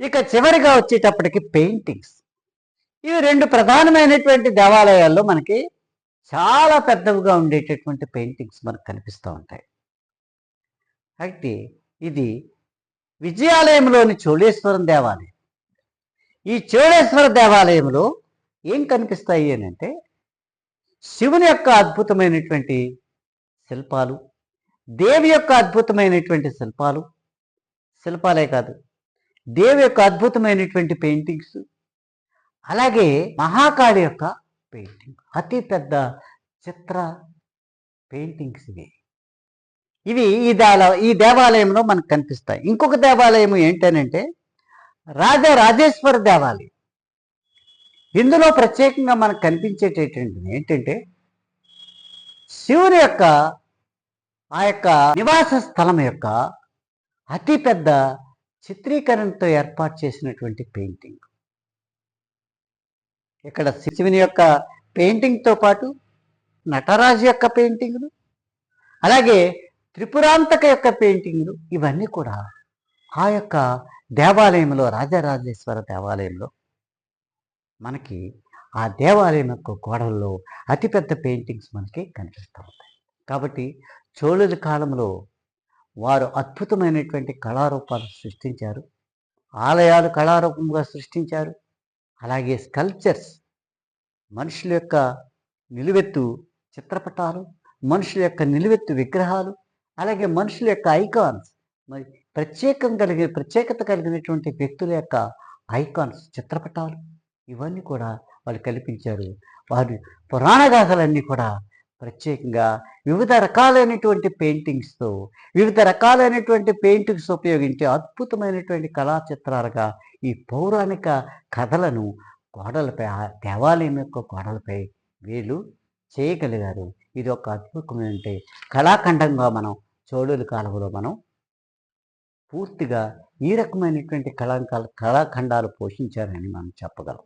ఇక చివరిగా వచ్చేటప్పటికి పెయింటింగ్స్. ఇవి రెండు ప్రధానమైనటువంటి దేవాలయాల్లో మనకి చాలా పెద్దవిగా ఉండేటటువంటి పెయింటింగ్స్ మనకు కనిపిస్తూ ఉంటాయి. అయితే ఇది విజయాలయంలోని చోళేశ్వరం దేవాలయం. ఈ చోళేశ్వర దేవాలయంలో ఏం కనిపిస్తాయి అని అంటే శివుని యొక్క అద్భుతమైనటువంటి శిల్పాలు దేవి యొక్క అద్భుతమైనటువంటి శిల్పాలు శిల్పాలే కాదు దేవి యొక్క అద్భుతమైనటువంటి పెయింటింగ్స్ అలాగే మహాకాళి యొక్క పెయింటింగ్ అతి పెద్ద చిత్ర పెయింటింగ్స్ ఇవి. ఇవి ఈ దేవాల ఈ దేవాలయంలో మనకు కనిపిస్తాయి. ఇంకొక దేవాలయం ఏంటనంటే రాజా రాజేశ్వర దేవాలయం. ఇందులో ప్రత్యేకంగా మనకు కనిపించేటటువంటిది ఏంటంటే శివుని యొక్క ఆ యొక్క నివాస స్థలం యొక్క అతిపెద్ద చిత్రీకరణతో ఏర్పాటు చేసినటువంటి పెయింటింగ్. ఇక్కడ శిశువుని యొక్క పెయింటింగ్తో పాటు నటరాజు యొక్క పెయింటింగ్లు అలాగే త్రిపురాంతక యొక్క పెయింటింగ్లు ఇవన్నీ కూడా ఆ యొక్క దేవాలయంలో రాజరాజేశ్వర దేవాలయంలో మనకి ఆ దేవాలయం యొక్క గోడల్లో అతిపెద్ద పెయింటింగ్స్ మనకి కనిపిస్తూ ఉంటాయి. కాబట్టి చోళుల కాలంలో వారు అద్భుతమైనటువంటి కళారూపాలు సృష్టించారు. ఆలయాలు కళారూపంగా సృష్టించారు. అలాగే స్కల్ప్చర్స్ మనుషుల యొక్క నిలువెత్తు చిత్రపటాలు మనుషుల యొక్క నిలువెత్తు విగ్రహాలు అలాగే మనుషుల యొక్క ఐకాన్స్ మరి ప్రత్యేకం కలిగిన ప్రత్యేకత కలిగినటువంటి వ్యక్తుల యొక్క ఐకాన్స్ చిత్రపటాలు ఇవన్నీ కూడా వాళ్ళు కల్పించారు. వారి పురాణ గాథలన్నీ కూడా ప్రత్యేకంగా వివిధ రకాలైనటువంటి పెయింటింగ్స్తో వివిధ రకాలైనటువంటి పెయింటింగ్స్ ఉపయోగించి అద్భుతమైనటువంటి కళా చిత్రాలుగా ఈ పౌరాణిక కథలను గోడలపై ఆ దేవాలయం యొక్క గోడలపై వీళ్ళు చేయగలిగారు. ఇది ఒక అద్భుతమైన కళాఖండంగా మనం చోళుల కాలంలో మనం పూర్తిగా ఈ రకమైనటువంటి కళా కళాఖండాలు పోషించారని మనం చెప్పగలం.